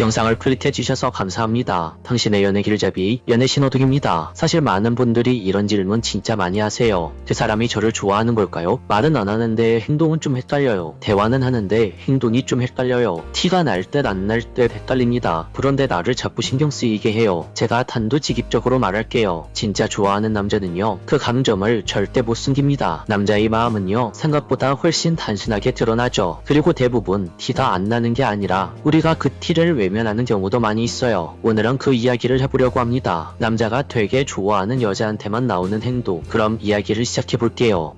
영상을 클릭해 주셔서 감사합니다. 당신의 연애 길잡이 연애 신호등입니다. 사실 많은 분들이 이런 질문 진짜 많이 하세요. 그 사람이 저를 좋아하는 걸까요? 말은 안 하는데 행동은 좀 헷갈려요. 대화는 하는데 행동이 좀 헷갈려요. 티가 날 듯 안 날 듯 헷갈립니다. 그런데 나를 자꾸 신경 쓰이게 해요. 제가 단도직입적으로 말할게요. 진짜 좋아하는 남자는요. 그 감정을 절대 못 숨깁니다. 남자의 마음은요. 생각보다 훨씬 단순하게 드러나죠. 그리고 대부분 티가 안 나는 게 아니라 우리가 그 티를 외 면하는 경우도 많이 있어요. 오늘은 그 이야기를 해보려고 합니다. 남자가 되게 좋아하는 여자한테만 나오는 행동. 그럼 이야기를 시작해 볼게요.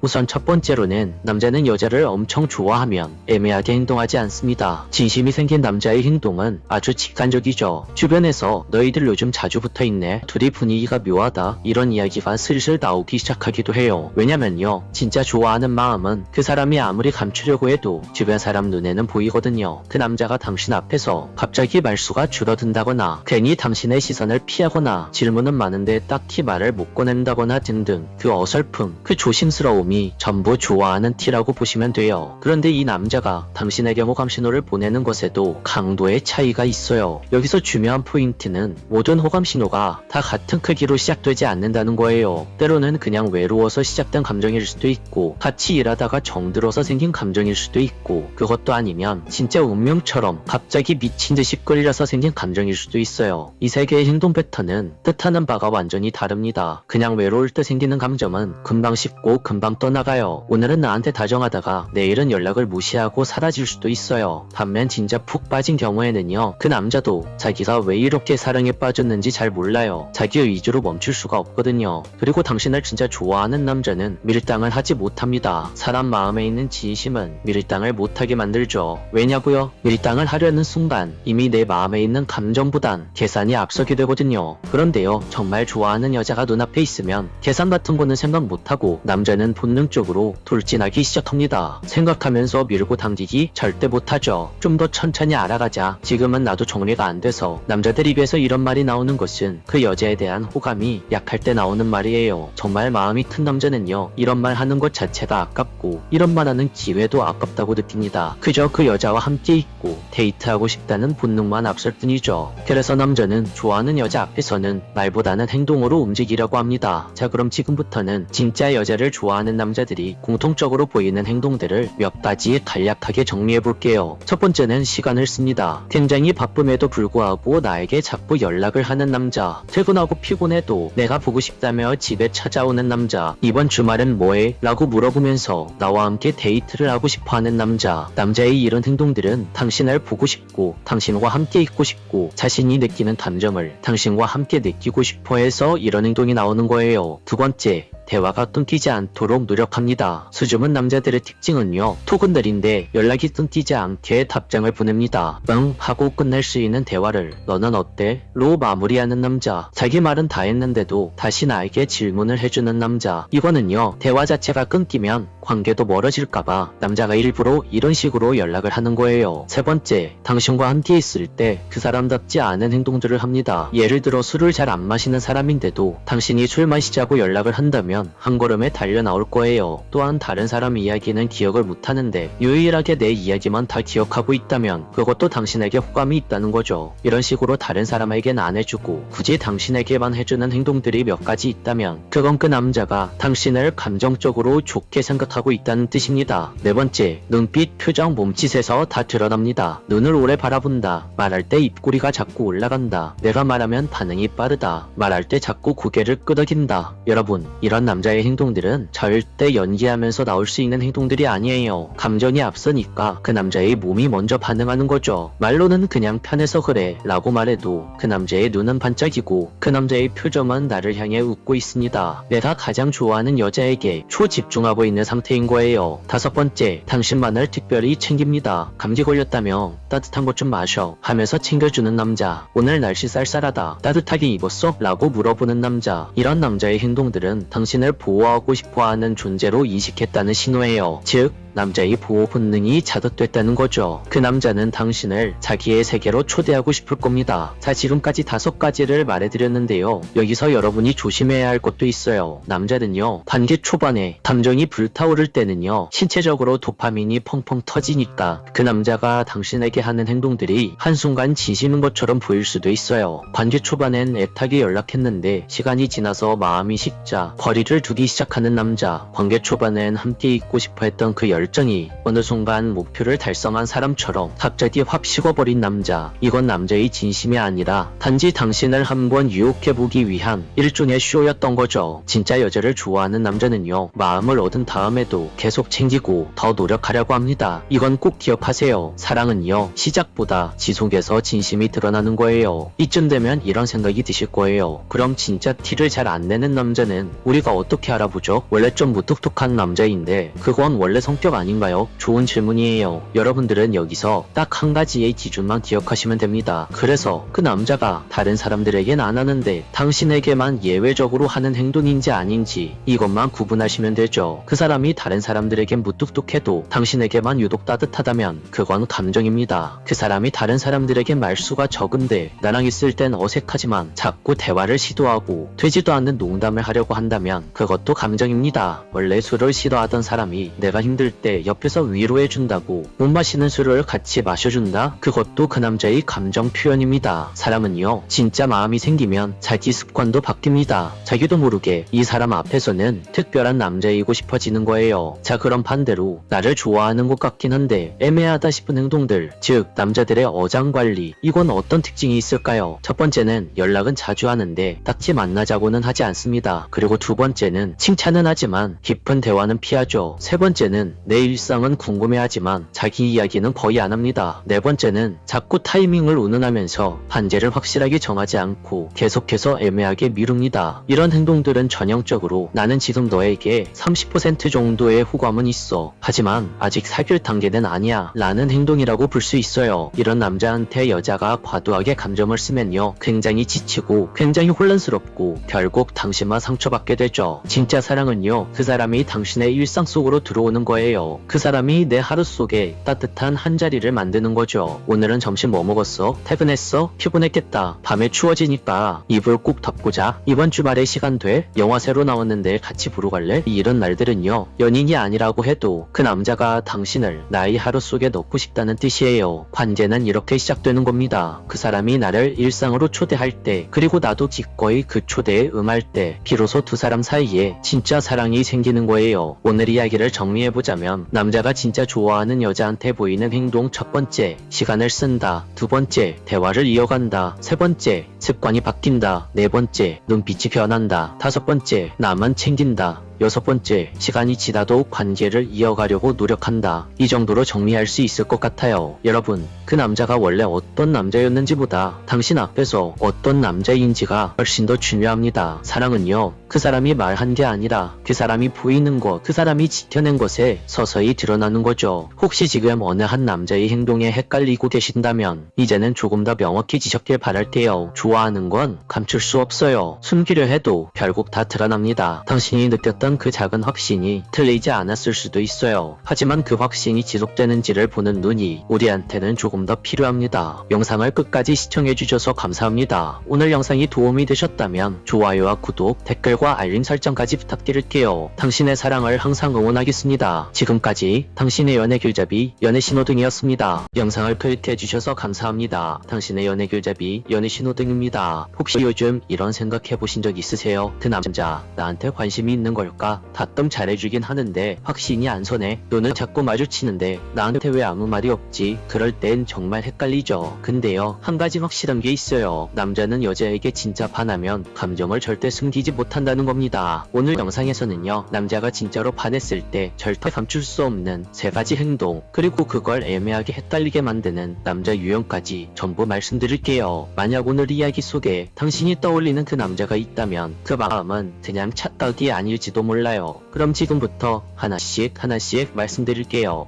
우선 첫 번째로는 남자는 여자를 엄청 좋아하면 애매하게 행동하지 않습니다. 진심이 생긴 남자의 행동은 아주 직관적이죠. 주변에서 너희들 요즘 자주 붙어 있네. 둘이 분위기가 묘하다. 이런 이야기가 슬슬 나오기 시작하기도 해요. 왜냐면요. 진짜 좋아하는 마음은 그 사람이 아무리 감추려고 해도 주변 사람 눈에는 보이거든요. 그 남자가 당신 앞에서 갑자기 말수가 줄어든다거나 괜히 당신의 시선을 피하거나 질문은 많은데 딱히 말을 못 꺼낸다거나 등등 그 어설픔, 그 조심스러움 이 전부 좋아하는 티라고 보시면 돼요. 그런데 이 남자가 당신에게 호감 신호를 보내는 것에도 강도의 차이가 있어요. 여기서 중요한 포인트는 모든 호감 신호가 다 같은 크기로 시작되지 않는다는 거예요. 때로는 그냥 외로워서 시작된 감정일 수도 있고 같이 일하다가 정들어서 생긴 감정일 수도 있고 그것도 아니면 진짜 운명처럼 갑자기 미친 듯이 끌려서 생긴 감정일 수도 있어요. 이세 개의 행동 패턴은 뜻하는 바가 완전히 다릅니다. 그냥 외로울 때 생기는 감정은 금방 식고 금방 떠나가요. 오늘은 나한테 다정하다가 내일은 연락을 무시하고 사라질 수도 있어요. 반면 진짜 푹 빠진 경우에는요. 그 남자도 자기가 왜 이렇게 사랑에 빠졌는지 잘 몰라요. 자기 의지로 멈출 수가 없거든요. 그리고 당신을 진짜 좋아하는 남자는 밀당을 하지 못합니다. 사람 마음에 있는 진심은 밀당을 못하게 만들죠. 왜냐고요? 밀당을 하려는 순간 이미 내 마음에 있는 감정보단 계산이 앞서게 되거든요. 그런데요. 정말 좋아하는 여자가 눈앞에 있으면 계산 같은 거는 생각 못하고 남자는 본 능적으로 돌진하기 시작합니다. 생각하면서 밀고 당기기 절대 못하죠. 좀 더 천천히 알아가자. 지금은 나도 정리가 안 돼서 남자들 입에서 이런 말이 나오는 것은 그 여자에 대한 호감이 약할 때 나오는 말이에요. 정말 마음이 큰 남자는요. 이런 말 하는 것 자체가 아깝고 이런 말 하는 기회도 아깝다고 느낍니다. 그저 그 여자와 함께 있고 데이트하고 싶다는 본능만 앞설 뿐이죠. 그래서 남자는 좋아하는 여자 앞에서는 말보다는 행동으로 움직이려고 합니다. 자 그럼 지금부터는 진짜 여자를 좋아하는 남자들이 공통적으로 보이는 행동들을 몇 가지 간략하게 정리해 볼게요. 첫 번째는 시간을 씁니다. 굉장히 바쁨에도 불구하고 나에게 자꾸 연락을 하는 남자. 퇴근하고 피곤해도 내가 보고 싶다며 집에 찾아오는 남자. 이번 주말엔 뭐해? 라고 물어보면서 나와 함께 데이트를 하고 싶어 하는 남자. 남자의 이런 행동들은 당신을 보고 싶고 당신과 함께 있고 싶고 자신이 느끼는 감정을 당신과 함께 느끼고 싶어 해서 이런 행동이 나오는 거예요. 두 번째, 대화가 끊기지 않도록 노력합니다. 수줍은 남자들의 특징은요. 느린데 연락이 끊기지 않게 답장을 보냅니다. 응 하고 끝낼 수 있는 대화를 너는 어때? 로 마무리하는 남자. 자기 말은 다 했는데도 다시 나에게 질문을 해주는 남자. 이거는요. 대화 자체가 끊기면 관계도 멀어질까봐 남자가 일부러 이런 식으로 연락을 하는 거예요. 세 번째, 당신과 함께 있을 때 그 사람답지 않은 행동들을 합니다. 예를 들어 술을 잘 안 마시는 사람인데도 당신이 술 마시자고 연락을 한다면 한 걸음에 달려 나올 거예요. 또한 다른 사람 이야기는 기억을 못 하는데 유일하게 내 이야기만 다 기억하고 있다면 그것도 당신에게 호감이 있다는 거죠. 이런 식으로 다른 사람에겐 안 해주고 굳이 당신에게만 해주는 행동들이 몇 가지 있다면 그건 그 남자가 당신을 감정적으로 좋게 생각하고 있다는 뜻입니다. 네 번째, 눈빛, 표정, 몸짓에서 다 드러납니다. 눈을 오래 바라본다. 말할 때 입꼬리가 자꾸 올라간다. 내가 말하면 반응이 빠르다. 말할 때 자꾸 고개를 끄덕인다. 여러분, 이런 남자의 행동들은 절대 연기하면서 나올 수 있는 행동들이 아니에요. 감정이 앞서니까 그 남자의 몸이 먼저 반응하는 거죠. 말로는 그냥 편해서 그래 라고 말해도 그 남자의 눈은 반짝이고 그 남자의 표정은 나를 향해 웃고 있습니다. 내가 가장 좋아하는 여자에게 초집중하고 있는 상태 인 거예요. 다섯 번째, 당신만을 특별히 챙깁니다. 감기 걸렸다며 따뜻한 것 좀 마셔 하면서 챙겨주는 남자. 오늘 날씨 쌀쌀하다. 따뜻하게 입었어? 라고 물어보는 남자. 이런 남자의 행동들은 당신을 보호하고 싶어 하는 존재로 인식했다는 신호예요. 즉, 남자의 보호 본능이 자극됐다는 거죠. 그 남자는 당신을 자기의 세계로 초대하고 싶을 겁니다. 자, 지금까지 다섯 가지를 말해드렸는데요. 여기서 여러분이 조심해야 할 것도 있어요. 남자는요, 관계 초반에 감정이 불타오를 때는요, 신체적으로 도파민이 펑펑 터지니까 그 남자가 당신에게 하는 행동들이 한순간 진심인 것처럼 보일 수도 있어요. 관계 초반엔 애타게 연락했는데 시간이 지나서 마음이 식자 거리를 두기 시작하는 남자. 관계 초반엔 함께 있고 싶어 했던 그 열 정이 어느 순간 목표를 달성한 사람처럼 갑자기 확 식어버린 남자. 이건 남자의 진심이 아니라 단지 당신을 한번 유혹해보기 위한 일종의 쇼였던 거죠. 진짜 여자를 좋아하는 남자는요, 마음을 얻은 다음에도 계속 챙기고 더 노력하려고 합니다. 이건 꼭 기억하세요. 사랑은요, 시작보다 지속에서 진심이 드러나는 거예요. 이쯤 되면 이런 생각이 드실 거예요. 그럼 진짜 티를 잘 안 내는 남자는 우리가 어떻게 알아보죠? 원래 좀 무뚝뚝한 남자인데 그건 원래 성격 아닌가요? 좋은 질문이에요. 여러분들은 여기서 딱 한 가지의 기준만 기억하시면 됩니다. 그래서 그 남자가 다른 사람들에겐 안 하는데 당신에게만 예외적으로 하는 행동인지 아닌지 이것만 구분하시면 되죠. 그 사람이 다른 사람들에겐 무뚝뚝해도 당신에게만 유독 따뜻하다면 그건 감정입니다. 그 사람이 다른 사람들에겐 말수가 적은데 나랑 있을 땐 어색하지만 자꾸 대화를 시도하고 되지도 않는 농담을 하려고 한다면 그것도 감정입니다. 원래 술을 싫어하던 사람이 내가 힘들 때 옆에서 위로해준다고 못 마시는 술을 같이 마셔준다? 그것도 그 남자의 감정 표현입니다. 사람은요, 진짜 마음이 생기면 자기 습관도 바뀝니다. 자기도 모르게 이 사람 앞에서는 특별한 남자이고 싶어지는 거예요. 자, 그럼 반대로 나를 좋아하는 것 같긴 한데 애매하다 싶은 행동들, 즉 남자들의 어장 관리, 이건 어떤 특징이 있을까요? 첫 번째는 연락은 자주 하는데 딱히 만나자고는 하지 않습니다. 그리고 두 번째는 칭찬은 하지만 깊은 대화는 피하죠. 세 번째는 내 일상은 궁금해하지만 자기 이야기는 거의 안 합니다. 네 번째는 자꾸 타이밍을 운운하면서 반제를 확실하게 정하지 않고 계속해서 애매하게 미룹니다. 이런 행동들은 전형적으로 나는 지금 너에게 30% 정도의 호감은 있어. 하지만 아직 사귈 단계는 아니야. 라는 행동이라고 볼 수 있어요. 이런 남자한테 여자가 과도하게 감정을 쓰면요. 굉장히 지치고 굉장히 혼란스럽고 결국 당신만 상처받게 되죠. 진짜 사랑은요. 그 사람이 당신의 일상 속으로 들어오는 거예요. 그 사람이 내 하루 속에 따뜻한 한 자리를 만드는 거죠. 오늘은 점심 뭐 먹었어? 퇴근했어? 피곤했겠다. 밤에 추워지니까 이불 꼭 덮고 자. 이번 주말에 시간 돼? 영화 새로 나왔는데 같이 보러 갈래? 이런 날들은요. 연인이 아니라고 해도 그 남자가 당신을 나의 하루 속에 넣고 싶다는 뜻이에요. 관계는 이렇게 시작되는 겁니다. 그 사람이 나를 일상으로 초대할 때 그리고 나도 기꺼이 그 초대에 응할 때 비로소 두 사람 사이에 진짜 사랑이 생기는 거예요. 오늘 이야기를 정리해보자면 남자가 진짜 좋아하는 여자한테 보이는 행동 첫 번째 시간을 쓴다. 두 번째 대화를 이어간다. 세 번째 습관이 바뀐다. 네 번째 눈빛이 변한다. 다섯 번째 나만 챙긴다 여섯 번째, 시간이 지나도 관계를 이어가려고 노력한다. 이 정도로 정리할 수 있을 것 같아요. 여러분, 그 남자가 원래 어떤 남자였는지보다 당신 앞에서 어떤 남자인지가 훨씬 더 중요합니다. 사랑은요, 그 사람이 말한 게 아니라 그 사람이 보이는 것, 그 사람이 지켜낸 것에 서서히 드러나는 거죠. 혹시 지금 어느 한 남자의 행동에 헷갈리고 계신다면 이제는 조금 더 명확해지셨길 바랄게요. 좋아하는 건 감출 수 없어요. 숨기려 해도 결국 다 드러납니다. 당신이 느꼈던 그 작은 확신이 틀리지 않았을 수도 있어요. 하지만 그 확신이 지속되는지를 보는 눈이 우리한테는 조금 더 필요합니다. 영상을 끝까지 시청해주셔서 감사합니다. 오늘 영상이 도움이 되셨다면 좋아요와 구독, 댓글과 알림 설정까지 부탁드릴게요. 당신의 사랑을 항상 응원하겠습니다. 지금까지 당신의 연애 길잡이 연애 신호등이었습니다. 영상을 클릭해주셔서 감사합니다. 당신의 연애 길잡이 연애 신호등입니다. 혹시 요즘 이런 생각 해보신 적 있으세요? 그 남자 나한테 관심이 있는 걸까? 가끔 잘해주긴 하는데 확신이 안 서네. 또는 자꾸 마주치는데 나한테 왜 아무 말이 없지? 그럴 땐 정말 헷갈리죠. 근데요 한 가지 확실한 게 있어요. 남자는 여자에게 진짜 반하면 감정을 절대 숨기지 못한다는 겁니다. 오늘 영상에서는요 남자가 진짜로 반했을 때 절대 감출 수 없는 세 가지 행동 그리고 그걸 애매하게 헷갈리게 만드는 남자 유형까지 전부 말씀드릴게요. 만약 오늘 이야기 속에 당신이 떠올리는 그 남자가 있다면 그 마음은 그냥 착각이 아닐지도 몰라요. 그럼 지금부터 하나씩 하나씩 말씀드릴게요.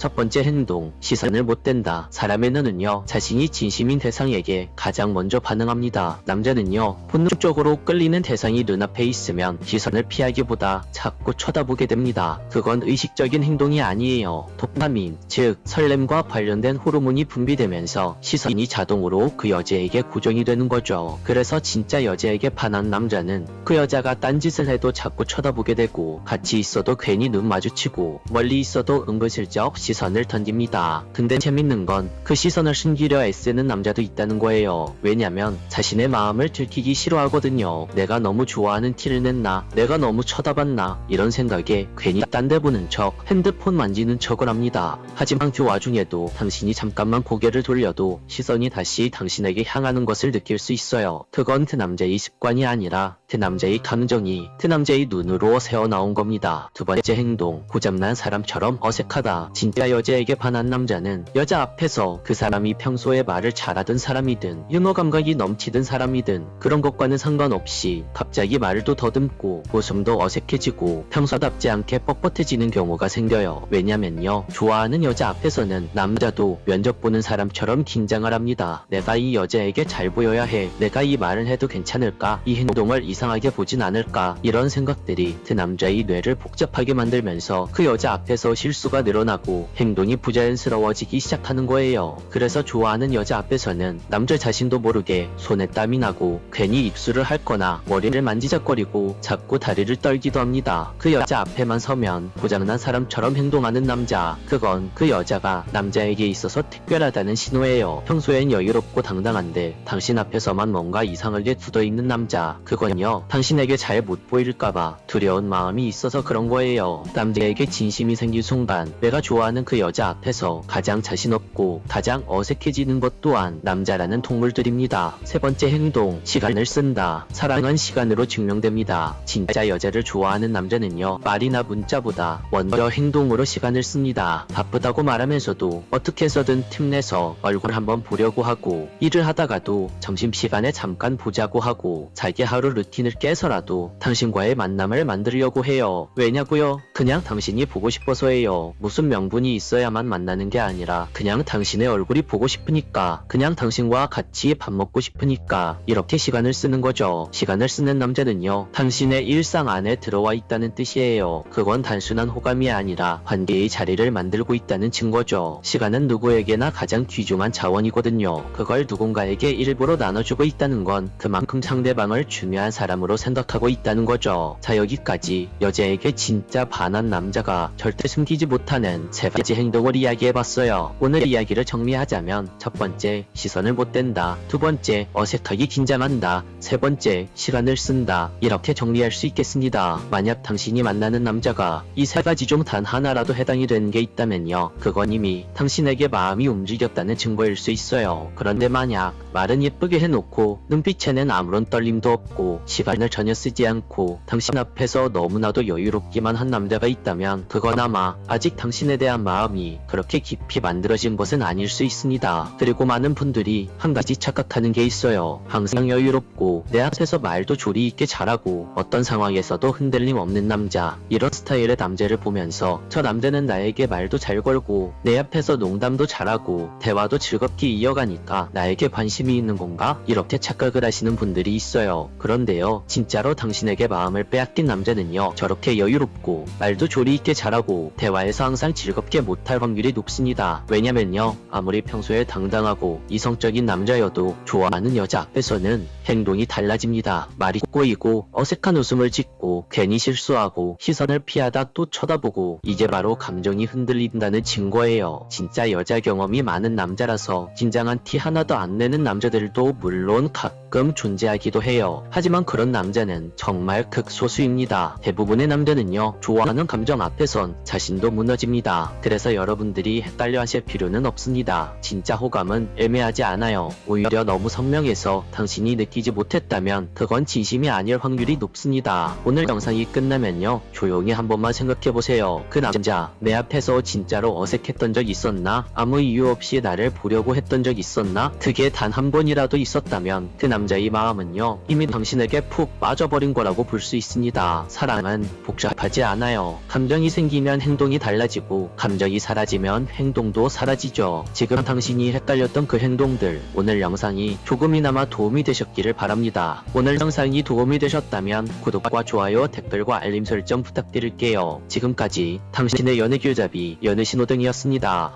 첫 번째 행동, 시선을 못 댄다. 사람의 눈은요, 자신이 진심인 대상에게 가장 먼저 반응합니다. 남자는요, 본능적으로 끌리는 대상이 눈앞에 있으면 시선을 피하기보다 자꾸 쳐다보게 됩니다. 그건 의식적인 행동이 아니에요. 도파민, 즉 설렘과 관련된 호르몬이 분비되면서 시선이 자동으로 그 여자에게 고정이 되는 거죠. 그래서 진짜 여자에게 반한 남자는 그 여자가 딴짓을 해도 자꾸 쳐다보게 되고 같이 있어도 괜히 눈 마주치고 멀리 있어도 은근슬쩍 시 선을 던집니다. 근데 재밌는 건 그 시선을 숨기려 애쓰는 남자도 있다는 거예요. 왜냐면 자신의 마음을 들키기 싫어하거든요. 내가 너무 좋아하는 티를 냈나? 내가 너무 쳐다봤나? 이런 생각에 괜히 딴 데 보는 척 핸드폰 만지는 척을 합니다. 하지만 그 와중에도 당신이 잠깐만 고개를 돌려도 시선이 다시 당신에게 향하는 것을 느낄 수 있어요. 그건 그 남자의 습관이 아니라 그 남자의 감정이 그 남자의 눈으로 새어나온 겁니다. 두 번째 행동, 고장난 사람처럼 어색하다. 진짜 여자에게 반한 남자는 여자 앞에서 그 사람이 평소에 말을 잘하던 사람이든 유머 감각이 넘치던 사람이든 그런 것과는 상관없이 갑자기 말도 더듬고 웃음도 어색해지고 평소답지 않게 뻣뻣해지는 경우가 생겨요. 왜냐면요. 좋아하는 여자 앞에서는 남자도 면접 보는 사람처럼 긴장을 합니다. 내가 이 여자에게 잘 보여야 해. 내가 이 말을 해도 괜찮을까? 이 행동을 이상하게 보진 않을까? 이런 생각들이 그 남자의 뇌를 복잡하게 만들면서 그 여자 앞에서 실수가 늘어나고 행동이 부자연스러워지기 시작하는 거예요. 그래서 좋아하는 여자 앞에서는 남자 자신도 모르게 손에 땀이 나고 괜히 입술을 핥거나 머리를 만지작거리고 자꾸 다리를 떨기도 합니다. 그 여자 앞에만 서면 고장난 사람처럼 행동하는 남자. 그건 그 여자가 남자에게 있어서 특별하다는 신호예요. 평소엔 여유롭고 당당한데 당신 앞에서만 뭔가 이상하게 굳어 있는 남자. 그건요. 당신에게 잘 못 보일까봐 두려운 마음이 있어서 그런 거예요. 남자에게 진심이 생긴 순간 내가 좋아하는 그 여자 앞에서 가장 자신 없고 가장 어색해지는 것 또한 남자라는 동물들입니다. 세 번째 행동, 시간을 쓴다. 사랑은 시간으로 증명됩니다. 진짜 여자를 좋아하는 남자는요, 말이나 문자보다 먼저 행동으로 시간을 씁니다. 바쁘다고 말하면서도 어떻게 해서든 틈내서 얼굴 한번 보려고 하고, 일을 하다가도 점심시간에 잠깐 보자고 하고, 자기 하루 루틴을 깨서라도 당신과의 만남을 만들려고 해요. 왜냐고요? 그냥 당신이 보고 싶어서예요. 무슨 명분이 있어야만 만나는 게 아니라 그냥 당신의 얼굴이 보고 싶으니까 그냥 당신과 같이 밥 먹고 싶으니까 이렇게 시간을 쓰는 거죠. 시간을 쓰는 남자는요. 당신의 일상 안에 들어와 있다는 뜻이에요. 그건 단순한 호감이 아니라 관계의 자리를 만들고 있다는 증거죠. 시간은 누구에게나 가장 귀중한 자원이거든요. 그걸 누군가에게 일부러 나눠주고 있다는 건 그만큼 상대방을 중요한 사람으로 생각하고 있다는 거죠. 자 여기까지 여자에게 진짜 반한 남자가 절대 숨기지 못하는 세 가지 행동을 이야기해봤어요. 오늘 이야기를 정리하자면 첫 번째 시선을 못 댄다. 두 번째 어색하게 긴장한다. 세 번째 시간을 쓴다. 이렇게 정리할 수 있겠습니다. 만약 당신이 만나는 남자가 이 세 가지 중 단 하나라도 해당이 되는 게 있다면요. 그건 이미 당신에게 마음이 움직였다는 증거일 수 있어요. 그런데 만약 말은 예쁘게 해놓고 눈빛에는 아무런 떨림도 없고 시간을 전혀 쓰지 않고 당신 앞에서 너무나도 여유롭기만 한 남자가 있다면 그건 아마 아직 당신에 대한 마음이 그렇게 깊이 만들어진 것은 아닐 수 있습니다. 그리고 많은 분들이 한 가지 착각하는 게 있어요. 항상 여유롭고 내 앞에서 말도 조리 있게 잘하고 어떤 상황에서도 흔들림 없는 남자 이런 스타일의 남자를 보면서 저 남자는 나에게 말도 잘 걸고 내 앞에서 농담도 잘하고 대화도 즐겁게 이어가니까 나에게 관심이 있는 건가? 이렇게 착각을 하시는 분들이 있어요. 그런데요, 진짜로 당신에게 마음을 빼앗긴 남자는요, 저렇게 여유롭고 말도 조리 있게 잘하고 대화에서 항상 즐겁게 못할 확률이 높습니다. 왜냐면요, 아무리 평소에 당당하고 이성적인 남자여도 좋아하는 여자 앞에서는 행동이 달라집니다. 말이 꼬이고 어색한 웃음을 짓고 괜히 실수하고 시선을 피하다 또 쳐다보고 이게 바로 감정이 흔들린다는 증거예요. 진짜 여자 경험이 많은 남자라서 긴장한 티 하나도 안 내는 남자들도 물론 가끔 존재하기도 해요. 하지만 그런 남자는 정말 극소수입니다. 대부분의 남자는요, 좋아하는 감정 앞에선 자신도 무너집니다. 그래서 여러분들이 헷갈려 하실 필요는 없습니다. 진짜 호감은 애매하지 않아요. 오히려 너무 선명해서 당신이 느끼지 못했다면 그건 진심이 아닐 확률이 높습니다. 오늘 영상이 끝나면요, 조용히 한 번만 생각해보세요. 그 남자, 내 앞에서 진짜로 어색했던 적 있었나? 아무 이유 없이 나를 보려고 했던 적 있었나? 그게 단 한 번이라도 있었다면 그 남자의 마음은요, 이미 당신에게 푹 빠져버린 거라고 볼 수 있습니다. 사랑은 복잡하지 않아요. 감정이 생기면 행동이 달라지고, 감 정이 사라지면 행동도 사라지죠. 지금 당신이 헷갈렸던 그 행동들, 오늘 영상이 조금이나마 도움이 되셨기를 바랍니다. 오늘 영상이 도움이 되셨다면 구독과 좋아요, 댓글과 알림 설정 부탁드릴게요. 지금까지 당신의 연애 길잡이 연애 신호등이었습니다.